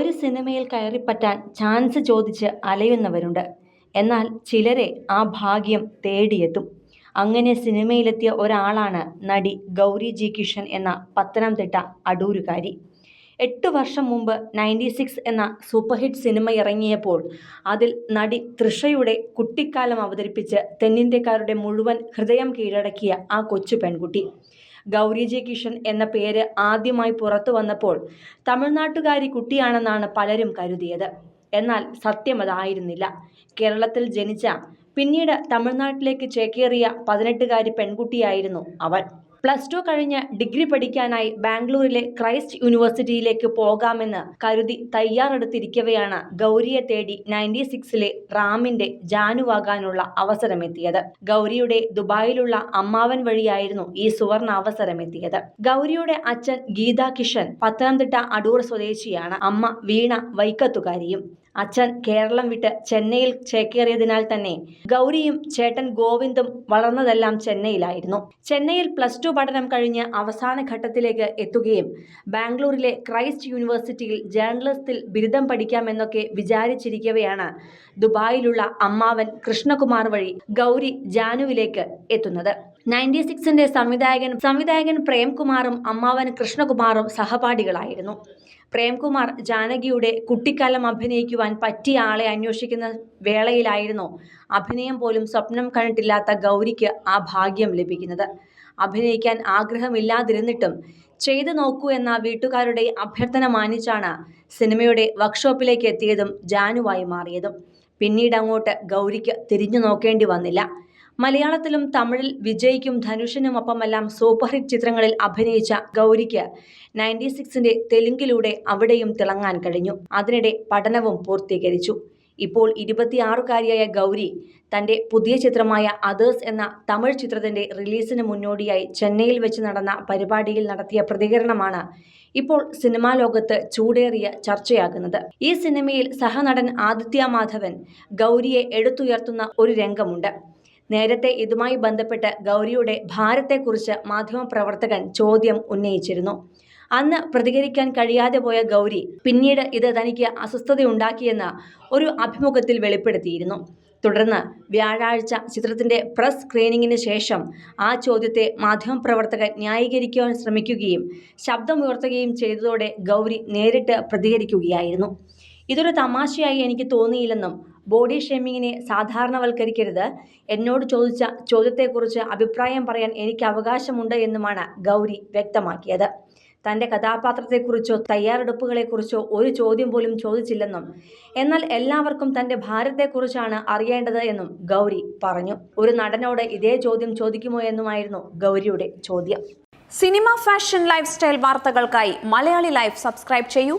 ഒരു സിനിമയിൽ കയറിപ്പറ്റാൻ ചാൻസ് ചോദിച്ച് അലയുന്നവരുണ്ട്. എന്നാൽ ചിലരെ ആ ഭാഗ്യം തേടിയെത്തും. അങ്ങനെ സിനിമയിലെത്തിയ ഒരാളാണ് നടി ഗൗരി ജി കിഷൻ എന്ന പത്തനംതിട്ട അടൂരുകാരി. എട്ട് വർഷം മുമ്പ് നയന്റി സിക്സ് എന്ന സൂപ്പർ ഹിറ്റ് സിനിമ ഇറങ്ങിയപ്പോൾ അതിൽ നടി തൃഷയുടെ കുട്ടിക്കാലം അവതരിപ്പിച്ച് തെന്നിന്ത്യക്കാരുടെ മുഴുവൻ ഹൃദയം കീഴടക്കിയ ആ കൊച്ചു പെൺകുട്ടി. ഗൗരി ജെ കിഷൻ എന്ന പേര് ആദ്യമായി പുറത്തു വന്നപ്പോൾ തമിഴ്നാട്ടുകാരി കുട്ടിയാണെന്നാണ് പലരും കരുതിയത്. എന്നാൽ സത്യം അതായിരുന്നില്ല. കേരളത്തിൽ ജനിച്ച പിന്നീട് തമിഴ്നാട്ടിലേക്ക് ചേക്കേറിയ പതിനെട്ടുകാരി പെൺകുട്ടിയായിരുന്നു അവൾ പ്ലസ് ടു കഴിഞ്ഞ് ഡിഗ്രി പഠിക്കാനായി ബാംഗ്ലൂരിലെ ക്രൈസ്റ്റ് യൂണിവേഴ്സിറ്റിയിലേക്ക് പോകാമെന്ന് കരുതി തയ്യാറെടുത്തിരിക്കവെയാണ് ഗൗരിയെ തേടി നയന്റി സിക്സിലെ റാമിന്റെ ജാനുവാകാനുള്ള അവസരമെത്തിയത്. ഗൗരിയുടെ ദുബായിലുള്ള അമ്മാവൻ വഴിയായിരുന്നു ഈ സുവർണ അവസരമെത്തിയത്. ഗൗരിയുടെ അച്ഛൻ ഗീതാ കിഷൻ പത്തനംതിട്ട അടൂർ സ്വദേശിയാണ്. അമ്മ വീണ വൈക്കത്തുകാരിയും അച്ഛൻ കേരളം വിട്ട് ചെന്നൈയിൽ ചേക്കേറിയതിനാൽ തന്നെ ഗൗരിയും ചേട്ടൻ ഗോവിന്ദും വളർന്നതെല്ലാം ചെന്നൈയിലായിരുന്നു. ചെന്നൈയിൽ പ്ലസ് ടു പഠനം കഴിഞ്ഞ് അവസാന ഘട്ടത്തിലേക്ക് എത്തുകയും ബാംഗ്ലൂരിലെ ക്രൈസ്റ്റ് യൂണിവേഴ്സിറ്റിയിൽ ജേർണലിസ്റ്റിൽ ബിരുദം പഠിക്കാമെന്നൊക്കെ വിചാരിച്ചിരിക്കവെയാണ് ദുബായിലുള്ള അമ്മാവൻ കൃഷ്ണകുമാർ വഴി ഗൗരി ജാനുവിലേക്ക് എത്തുന്നത്. നയന്റി സിക്സിന്റെ സംവിധായകൻ സംവിധായകൻ പ്രേംകുമാറും അമ്മാവൻ കൃഷ്ണകുമാറും സഹപാഠികളായിരുന്നു. പ്രേംകുമാർ ജാനകിയുടെ കുട്ടിക്കാലം അഭിനയിക്കുവാൻ പറ്റിയ ആളെ അന്വേഷിക്കുന്ന വേളയിലായിരുന്നു അഭിനയം പോലും സ്വപ്നം കണ്ടിട്ടില്ലാത്ത ഗൗരിക്ക് ആ ഭാഗ്യം ലഭിക്കുന്നത്. അഭിനയിക്കാൻ ആഗ്രഹമില്ലാതിരുന്നിട്ടും ചെയ്തു നോക്കൂ എന്ന വീട്ടുകാരുടെ അഭ്യർത്ഥന മാനിച്ചാണ് സിനിമയുടെ വർക്ക്ഷോപ്പിലേക്ക് എത്തിയതും ജാനുവായി മാറിയതും. പിന്നീട് അങ്ങോട്ട് ഗൗരിക്ക് തിരിഞ്ഞു നോക്കേണ്ടി വന്നില്ല. മലയാളത്തിലും തമിഴിൽ വിജയ്ക്കും ധനുഷിനുമൊപ്പമെല്ലാം സൂപ്പർ ഹിറ്റ് ചിത്രങ്ങളിൽ അഭിനയിച്ച ഗൗരിക്ക് നയന്റി സിക്സിന്റെ തെലുങ്കിലൂടെ അവിടെയും തിളങ്ങാൻ കഴിഞ്ഞു. അതിനിടെ പഠനവും പൂർത്തീകരിച്ചു. ഇപ്പോൾ ഇരുപത്തിയാറുകാരിയായ ഗൗരി തന്റെ പുതിയ ചിത്രമായ അതേഴ്സ് എന്ന തമിഴ് ചിത്രത്തിന്റെ റിലീസിന് മുന്നോടിയായി ചെന്നൈയിൽ വെച്ച് നടന്ന പരിപാടിയിൽ നടത്തിയ പ്രതികരണമാണ് ഇപ്പോൾ സിനിമാ ലോകത്ത് ചൂടേറിയ ചർച്ചയാകുന്നത്. ഈ സിനിമയിൽ സഹനടൻ ആദിത്യ മാധവൻ ഗൗരിയെ എടുത്തുയർത്തുന്ന ഒരു രംഗമുണ്ട്. നേരത്തെ ഇതുമായി ബന്ധപ്പെട്ട് ഗൗരിയുടെ ഭാരത്തെക്കുറിച്ച് മാധ്യമപ്രവർത്തകൻ ചോദ്യം ഉന്നയിച്ചിരുന്നു. അന്ന് പ്രതികരിക്കാൻ കഴിയാതെ പോയ ഗൗരി പിന്നീട് ഇത് തനിക്ക് അസ്വസ്ഥതയുണ്ടാക്കിയെന്ന് ഒരു അഭിമുഖത്തിൽ വെളിപ്പെടുത്തിയിരുന്നു. തുടർന്ന് വ്യാഴാഴ്ച ചിത്രത്തിന്റെ പ്രസ് സ്ക്രീനിങ്ങിന് ശേഷം ആ ചോദ്യത്തെ മാധ്യമപ്രവർത്തകൻ ന്യായീകരിക്കുവാൻ ശ്രമിക്കുകയും ശബ്ദമുയർത്തുകയും ചെയ്തതോടെ ഗൗരി നേരിട്ട് പ്രതികരിക്കുകയായിരുന്നു. ഇതൊരു തമാശയായി എനിക്ക് തോന്നിയില്ലെന്നും ബോഡി ഷേമിങ്ങിനെ സാധാരണവൽക്കരിക്കരുത്. എന്നോട് ചോദിച്ച ചോദ്യത്തെക്കുറിച്ച് അഭിപ്രായം പറയാൻ എനിക്ക് അവകാശമുണ്ട് എന്നുമാണ് ഗൗരി വ്യക്തമാക്കിയത്. തന്റെ കഥാപാത്രത്തെക്കുറിച്ചോ തയ്യാറെടുപ്പുകളെക്കുറിച്ചോ ഒരു ചോദ്യം പോലും ചോദിച്ചില്ലെന്നും എന്നാൽ എല്ലാവർക്കും തന്റെ ഭാരത്തെക്കുറിച്ചാണ് അറിയേണ്ടത് എന്നും ഗൗരി പറഞ്ഞു. ഒരു നടനോട് ഇതേ ചോദ്യം ചോദിക്കുമോ എന്നുമായിരുന്നു ഗൗരിയുടെ ചോദ്യം. സിനിമ ഫാഷൻ ലൈഫ് സ്റ്റൈൽ വാർത്തകൾക്കായി മലയാളി ലൈഫ് സബ്സ്ക്രൈബ് ചെയ്യൂ.